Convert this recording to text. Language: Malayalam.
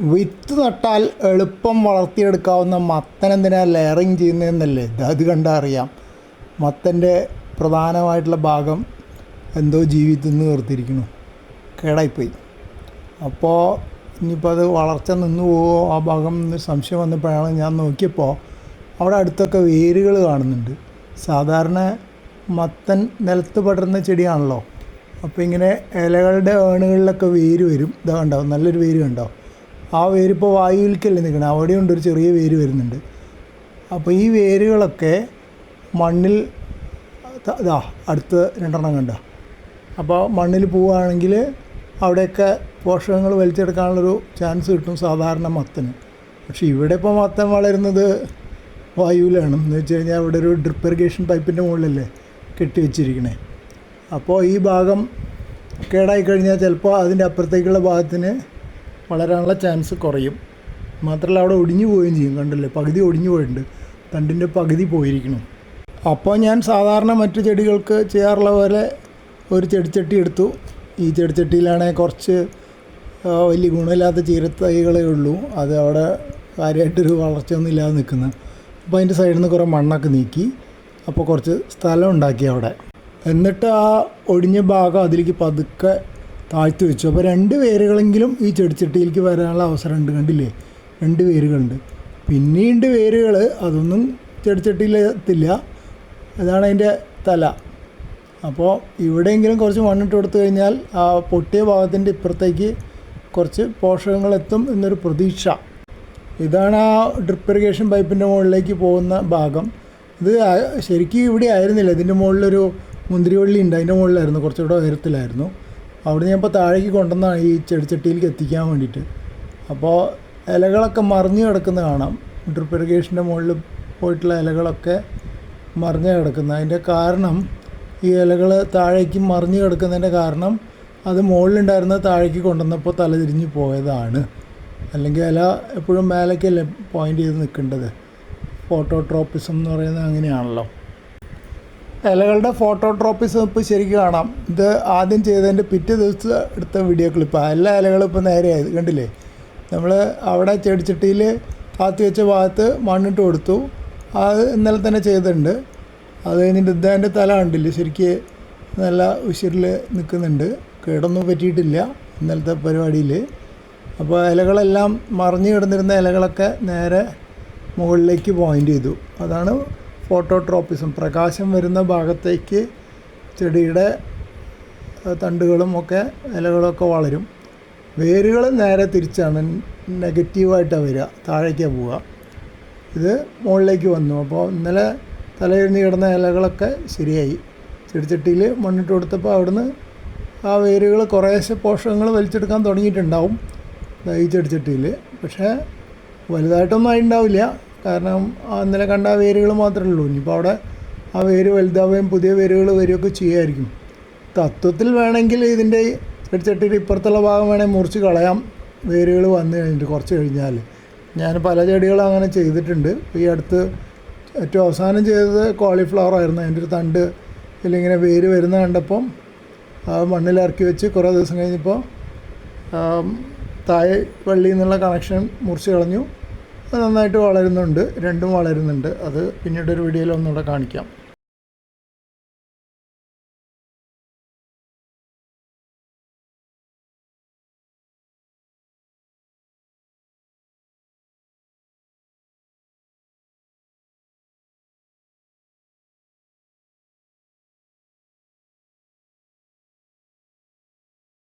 വിത്ത് നട്ടാൽ എളുപ്പം വളർത്തിയെടുക്കാവുന്ന മത്തൻ എന്തിനാ ലെയറിങ് ചെയ്യുന്നതെന്നല്ലേ? അത് കണ്ടാൽ അറിയാം. മത്തന്റെ പ്രധാനമായിട്ടുള്ള ഭാഗം എന്തോ ജീവിതത്തിൽ നിന്ന് വേർതിരിക്കുന്നു. കേടായിപ്പോയി. അപ്പോൾ ഇനിയിപ്പോൾ അത് വളർച്ച നിന്ന് പോവോ? ആ ഭാഗം എന്ന് സംശയം വന്നപ്പോഴാണ് ഞാൻ നോക്കിയപ്പോൾ അവിടെ അടുത്തൊക്കെ വേരുകൾ കാണുന്നുണ്ട്. സാധാരണ മത്തൻ നിലത്ത് പടരുന്ന ചെടിയാണല്ലോ. അപ്പോൾ ഇങ്ങനെ ഇലകളുടെ ഏണുകളിലൊക്കെ വേര് വരും. ഇതാ കണ്ടോ? നല്ലൊരു വേര് കണ്ടോ? ആ വേരിപ്പോൾ വായുവിലേക്കല്ലേ നിൽക്കണേ? അവിടെയുണ്ട് ഒരു ചെറിയ വേര് വരുന്നുണ്ട്. അപ്പോൾ ഈ വേരുകളൊക്കെ മണ്ണിൽ ഇതാ അടുത്ത് രണ്ടെണ്ണം കണ്ട. അപ്പോൾ മണ്ണിൽ പോവുകയാണെങ്കിൽ അവിടെയൊക്കെ പോഷകങ്ങൾ വലിച്ചെടുക്കാനുള്ളൊരു ചാൻസ് കിട്ടും സാധാരണ മത്തന്. പക്ഷേ ഇവിടെ ഇപ്പോൾ മത്തൻ വളരുന്നത് വായുവിലാണ്. എന്ന് വെച്ച് കഴിഞ്ഞാൽ ഇവിടെ ഒരു ഡ്രിപ്പ് ഇറിഗേഷൻ പൈപ്പിന്റെ മുകളിലല്ലേ കെട്ടി വെച്ചിരിക്കണേ. അപ്പോൾ ഈ ഭാഗം കേടായി കഴിഞ്ഞാൽ ചിലപ്പോൾ അതിന്റെ അപ്പുറത്തേക്കുള്ള ഭാഗത്തിന് വളരാനുള്ള ചാൻസ് കുറയും. മാത്രമല്ല അവിടെ ഒടിഞ്ഞു പോവുകയും ചെയ്യും. കണ്ടല്ലേ? പകുതി ഒടിഞ്ഞു പോയിട്ടുണ്ട്. തണ്ടിന്റെ പകുതി പോയിരിക്കണം അപ്പോൾ ഞാൻ സാധാരണ മറ്റു ചെടികൾക്ക് ചെയ്യാറുള്ള പോലെ ഒരു ചെടിച്ചട്ടി എടുത്തു. ഈ ചെടിച്ചട്ടിയിലാണെങ്കിൽ കുറച്ച് വലിയ ഗുണമില്ലാത്ത ചീരത്തൈകളേ ഉള്ളൂ. അത് അവിടെ കാര്യമായിട്ടൊരു വളർച്ചയൊന്നും ഇല്ലാതെ നിൽക്കുന്നത് അപ്പോൾ അതിന്റെ സൈഡിൽ നിന്ന് കുറേ മണ്ണൊക്കെ നീക്കി. അപ്പോൾ കുറച്ച് സ്ഥലം ഉണ്ടാക്കി അവിടെ. എന്നിട്ട് ആ ഒടിഞ്ഞ ഭാഗം അതിലേക്ക് പതുക്കെ താഴ്ത്തി വെച്ചു. അപ്പോൾ രണ്ട് വേരുകളെങ്കിലും ഈ ചെടിച്ചട്ടിയിലേക്ക് വരാനുള്ള അവസരം ഉണ്ട് കണ്ടില്ലേ? രണ്ട് വേരുകളുണ്ട്. പിന്നീട് വേരുകൾ അതൊന്നും ചെടിച്ചട്ടിയിൽ എത്തില്ല അതാണ് അതിന്റെ തല. അപ്പോൾ ഇവിടെയെങ്കിലും കുറച്ച് മണ്ണിട്ട് കൊടുത്തു കഴിഞ്ഞാൽ ആ പൊട്ടിയ ഭാഗത്തിന്റെ ഇപ്പുറത്തേക്ക് കുറച്ച് പോഷകങ്ങൾ എത്തും എന്നൊരു പ്രതീക്ഷ. ഇതാണ് ആ ഡ്രിപ്പ് ഇറിഗേഷൻ പൈപ്പിന്റെ മുകളിലേക്ക് പോകുന്ന ഭാഗം. ഇത് ശരിക്കും ഇവിടെ ആയിരുന്നില്ല. ഇതിന്റെ മുകളിലൊരു മുന്തിരിവള്ളി ഉണ്ട്. അതിന്റെ മുകളിലായിരുന്നു. കുറച്ചുകൂടെ ഉയരത്തിലായിരുന്നു. അവിടെ ഞാൻ ഇപ്പോൾ താഴേക്ക് കൊണ്ടുവന്നാണ് ഈ ചെടിച്ചട്ടിയിലേക്ക് എത്തിക്കാൻ വേണ്ടിയിട്ട്. അപ്പോൾ ഇലകളൊക്കെ മറിഞ്ഞ് കിടക്കുന്ന കാണാം. ഡ്രിപ്പ് ഇറിഗേഷന്റെ മുകളിൽ പോയിട്ടുള്ള ഇലകളൊക്കെ മറിഞ്ഞ് കിടക്കുന്നത്. അതിന്റെ കാരണം ഈ ഇലകൾ താഴേക്ക് മറിഞ്ഞ് കിടക്കുന്നതിന്റെ കാരണം അത് മുകളിലുണ്ടായിരുന്ന താഴേക്ക് കൊണ്ടുവന്നപ്പോൾ തലതിരിഞ്ഞ് പോയതാണ്. അല്ലെങ്കിൽ ഇല എപ്പോഴും മേലേക്കല്ലേ പോയിന്റ് ചെയ്ത് നിൽക്കേണ്ടത്. ഫോട്ടോട്രോപ്പിസം എന്ന് പറയുന്നത് അങ്ങനെയാണല്ലോ. ഇലകളുടെ ഫോട്ടോട്രോപ്പിസം ഇപ്പോൾ ശരിക്കും കാണാം. ഇത് ആദ്യം ചെയ്തതിന്റെ പിറ്റേ ദിവസം എടുത്ത വീഡിയോ ക്ലിപ്പാണ് എല്ലാ ഇലകളും ഇപ്പോൾ നേരെയായത് കണ്ടില്ലേ? നമ്മൾ അവിടെ ചെടിച്ചട്ടിയിൽ കാത്തി വെച്ച ഭാഗത്ത് മണ്ണിട്ട് കൊടുത്തു. അത് ഇന്നലെ തന്നെ ചെയ്തിട്ടുണ്ട്. അത് കഴിഞ്ഞിട്ട് ഇദ്ദേഹന്റെ തല കണ്ടില്ലേ? ശരിക്ക് നല്ല ഉശിരിൽ നിൽക്കുന്നുണ്ട്. കേടൊന്നും പറ്റിയിട്ടില്ല ഇന്നലത്തെ പരിപാടിയിൽ. അപ്പോൾ ഇലകളെല്ലാം മറിഞ്ഞു കിടന്നിരുന്ന ഇലകളൊക്കെ നേരെ മുകളിലേക്ക് പോയിന്റ് ചെയ്തു. അതാണ് ഫോട്ടോട്രോപ്പിസം പ്രകാശം വരുന്ന ഭാഗത്തേക്ക് ചെടിയുടെ തണ്ടുകളും ഒക്കെ ഇലകളൊക്കെ വളരും. വേരുകൾ നേരെ തിരിച്ചാണ് നെഗറ്റീവായിട്ടാണ് വരിക താഴേക്കാണ് പോവുക. ഇത് മുകളിലേക്ക് വന്നു. അപ്പോൾ ഇന്നലെ തലയിരുന്ന് കിടന്ന ഇലകളൊക്കെ ശരിയായി. ചെടിച്ചട്ടിയിൽ മണ്ണിട്ട് കൊടുത്തപ്പോൾ അവിടുന്ന് ആ വേരുകൾ കുറേശ്ശെ പോഷകങ്ങൾ വലിച്ചെടുക്കാൻ തുടങ്ങിയിട്ടുണ്ടാവും ഈ ചെടിച്ചട്ടിയിൽ. പക്ഷേ വലുതായിട്ടൊന്നും ആയിട്ടുണ്ടാവില്ല. കാരണം ഇന്നലെ കണ്ട ആ വേരുകൾ മാത്രമേ ഉള്ളൂ ഇനിയിപ്പോൾ അവിടെ ആ വേര് വലുതാവുകയും പുതിയ വേരുകൾ വരികയൊക്കെ ചെയ്യുമായിരിക്കും തത്വത്തിൽ വേണമെങ്കിൽ ഇതിന്റെ ചെടിച്ചട്ടിയുടെ ഇപ്പുറത്തുള്ള ഭാഗം വേണമെങ്കിൽ മുറിച്ച് കളയാം. വേരുകൾ വന്നു കഴിഞ്ഞിട്ട് കുറച്ച് കഴിഞ്ഞാൽ. ഞാൻ പല ചെടികളും അങ്ങനെ ചെയ്തിട്ടുണ്ട്. ഈ അടുത്ത് ഏറ്റവും അവസാനം ചെയ്തത് കോളിഫ്ലവർ ആയിരുന്നു. അതിന്റെ ഒരു തണ്ട് ഇതിലിങ്ങനെ വേര് വരുന്ന കണ്ടപ്പം ആ മണ്ണിലിറക്കി വെച്ച് കുറേ ദിവസം കഴിഞ്ഞപ്പോൾ തായ് താഴെ നിന്നുള്ള കണക്ഷൻ മുറിച്ച് കളഞ്ഞു. നന്നായിട്ട് വളരുന്നുണ്ട് രണ്ടും വളരുന്നുണ്ട്. അത് പിന്നീട് ഒരു വീഡിയോയിൽ ഒന്നുകൂടെ കാണിക്കാം.